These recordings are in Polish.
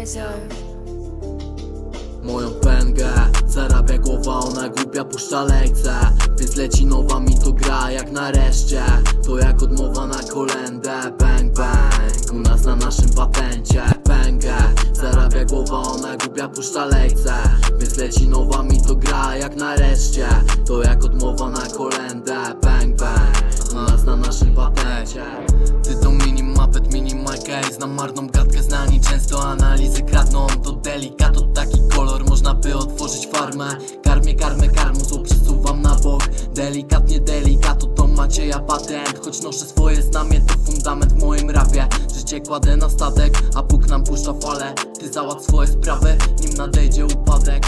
Razor. Moją pęgę Zarabia głowa, ona głupia puszcza lejce Więc leci nowa mi to gra jak nareszcie. To jak odmowa na kolendę Bang bang. U nas na naszym patencie. Pęgę Zarabia głowa, ona głupia puszcza lejce Więc leci nowa mi to gra jak nareszcie. To jak odmowa na kolendę Bang bang. U nas na naszym patencie. Ty to mini mapet, mini Mike Znam marną gadkę, znani często analizy. kradną farmę Karmię, karmę, karmą, przesuwam na bok. Delikatnie, delikatu, to macie ja patent. Choć noszę swoje znamie, to fundament w moim rapie. Życie kładę na statek, a Bóg nam puszcza fale. Ty załatw swoje sprawy, nim nadejdzie upadek.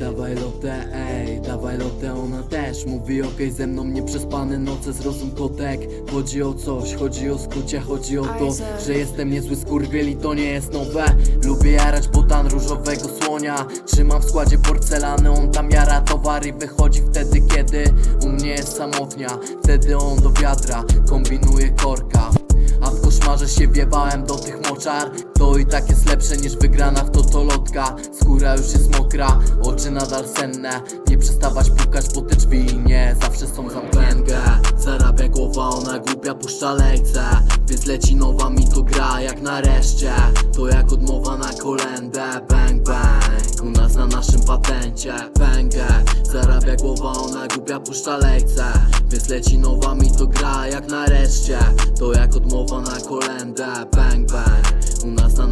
Dawaj lotę, ej, dawaj lotę, ona też Mówi okej, ze mną nieprzespane noce, zrozum kotek. Chodzi o coś, chodzi o skucie, chodzi o to. Że jestem niezły skurwiel i to nie jest nowe. Lubię jarać botan różowego słonia Trzymam w składzie porcelany, on tam jara towar i wychodzi wtedy kiedy U mnie jest samotnia, wtedy on do wiadra Kombinuje korka. A w koszmarze się wjebałem do tych moczar. To i tak jest lepsze niż wygrana w totolotka. Skóra już jest mokra, oczy nadal senne. Nie przestawać pukać, bo te drzwi nie zawsze są zamknięte. Zarabia głowa, ona głupia puszcza lejce. Więc leci nowa mi to gra jak nareszcie. To jak odmowa na kolendę patencie Pęgę, zarabia głowa, ona głupia puszcza lejce. Więc leci nowa mi to gra jak nareszcie. To jak odmowa na kolendę Bang bang, u nas na